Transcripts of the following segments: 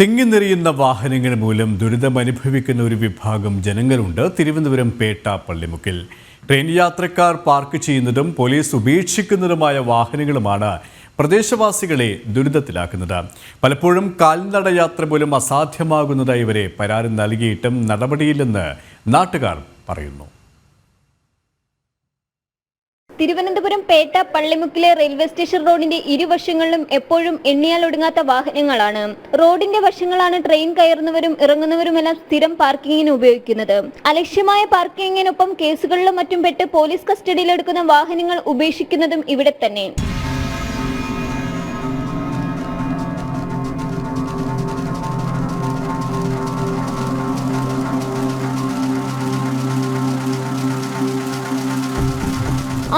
തിങ്ങിനിറയുന്ന വാഹനങ്ങൾ മൂലം ദുരിതമനുഭവിക്കുന്ന ഒരു വിഭാഗം ജനങ്ങളുണ്ട്. തിരുവനന്തപുരം പേട്ട പള്ളിമുക്കിൽ. ട്രെയിൻ യാത്രക്കാർ പാർക്ക് ചെയ്യുന്നതും പോലീസ് ഉപേക്ഷിക്കുന്നതുമായ വാഹനങ്ങളുമാണ് പ്രദേശവാസികളെ ദുരിതത്തിലാക്കുന്നത്. പലപ്പോഴും കാൽനട യാത്ര പോലും അസാധ്യമാകുന്നതായി ഇവരെ പരാതി നൽകിയിട്ടും നടപടിയില്ലെന്ന് നാട്ടുകാർ പറയുന്നു. തിരുവനന്തപുരം പേട്ട പള്ളിമുക്കിലെ റെയിൽവേ സ്റ്റേഷൻ റോഡിന്റെ ഇരുവശങ്ങളിലും എപ്പോഴും എണ്ണിയാൽ ഒടുങ്ങാത്ത വാഹനങ്ങളാണ്. റോഡിന്റെ വശങ്ങളാണ് ട്രെയിൻ കയറുന്നവരും ഇറങ്ങുന്നവരുമെല്ലാം സ്ഥിരം പാർക്കിങ്ങിന് ഉപയോഗിക്കുന്നത്. അലക്ഷ്യമായ പാർക്കിങ്ങിനൊപ്പം കേസുകളിലും മറ്റും പെട്ട് പോലീസ് കസ്റ്റഡിയിലെടുക്കുന്ന വാഹനങ്ങൾ ഉപേക്ഷിക്കുന്നതും ഇവിടെ തന്നെ.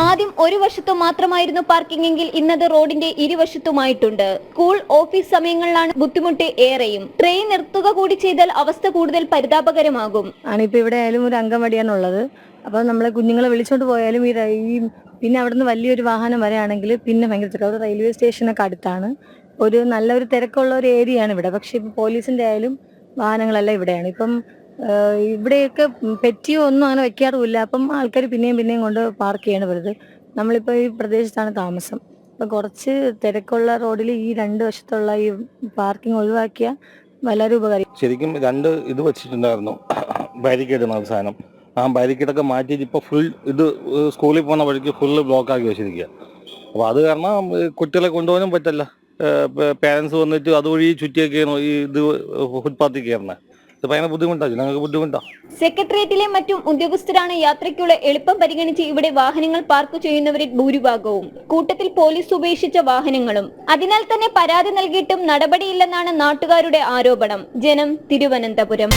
ആദ്യം ഒരു വശത്തു മാത്രമായിരുന്നു പാർക്കിംഗ് ഇന്നത് റോഡിന്റെ ഇരുവശത്തുമായിട്ടുണ്ട്. സ്കൂൾ ഓഫീസ് സമയങ്ങളിലാണ് ബുദ്ധിമുട്ട് ഏറെയും. ട്രെയിൻ നിർത്തുക കൂടി ചെയ്താൽ അവസ്ഥ കൂടുതൽ പരിതാപകരമാകും. ആണിപ്പോ ഇവിടെ ആയാലും ഒരു അംഗൻവാടിയാണുള്ളത് അപ്പൊ നമ്മളെ കുഞ്ഞുങ്ങളെ വിളിച്ചോണ്ട് പോയാലും ഈ പിന്നെ പിന്നെ അവിടുന്ന് വലിയൊരു വാഹനം വരെയാണെങ്കിൽ പിന്നെ ഭയങ്കര അവിടെ റെയിൽവേ സ്റ്റേഷനൊക്കെ അടുത്താണ്. ഒരു നല്ലൊരു തിരക്കുള്ള ഒരു ഏരിയയാണ് ഇവിടെ. പക്ഷെ ഇപ്പൊ പോലീസിന്റെ ആയാലും വാഹനങ്ങളെല്ലാം ഇവിടെയാണ്. ഇപ്പം ഇവിടെയൊക്കെ പെറ്റിയോ ഒന്നും അങ്ങനെ വെക്കാറുമില്ല. അപ്പം ആൾക്കാർ പിന്നെയും പിന്നെയും കൊണ്ട് പാർക്ക് ചെയ്യണം വരുത് നമ്മളിപ്പോൾ ഈ പ്രദേശത്താണ് താമസം. അപ്പം കുറച്ച് തിരക്കുള്ള റോഡിൽ ഈ രണ്ട് വശത്തുള്ള ഈ പാർക്കിംഗ് ഒഴിവാക്കിയ വളരെ ഉപകാരം ശരിക്കും രണ്ട് ഇത് വെച്ചിട്ടുണ്ടായിരുന്നു. ബാരിക്കേഡ് അവസാനം. ആ ബാരിക്കേഡൊക്കെ മാറ്റിയിട്ട് ഇപ്പോൾ ഫുൾ ഇത് സ്കൂളിൽ പോകുന്ന വഴിക്ക് ഫുള്ള് ബ്ലോക്ക് ആക്കി വെച്ചിരിക്കുക അപ്പോൾ അത് കാരണം കുട്ടികളെ കൊണ്ടുപോകാനും പറ്റില്ല പേരൻസ് വന്നിട്ട് അതുവഴി ചുറ്റിയൊക്കെയാണ് ഈ ഇത് ഫുട്പാത്തിൽ കയറുന്നത് സെക്രട്ടേറിയറ്റിലെ മറ്റും ഉദ്യോഗസ്ഥരാണ് യാത്രയ്ക്കുള്ള എളുപ്പം പരിഗണിച്ച് ഇവിടെ വാഹനങ്ങൾ പാർക്ക് ചെയ്യുന്നവരിൽ ഭൂരിഭാഗവും. കൂട്ടത്തിൽ പോലീസ് ഉപേക്ഷിച്ച വാഹനങ്ങളും. അതിനാൽ തന്നെ പരാതി നൽകിയിട്ടും നടപടിയില്ലെന്നാണ് നാട്ടുകാരുടെ ആരോപണം. ജനം തിരുവനന്തപുരം.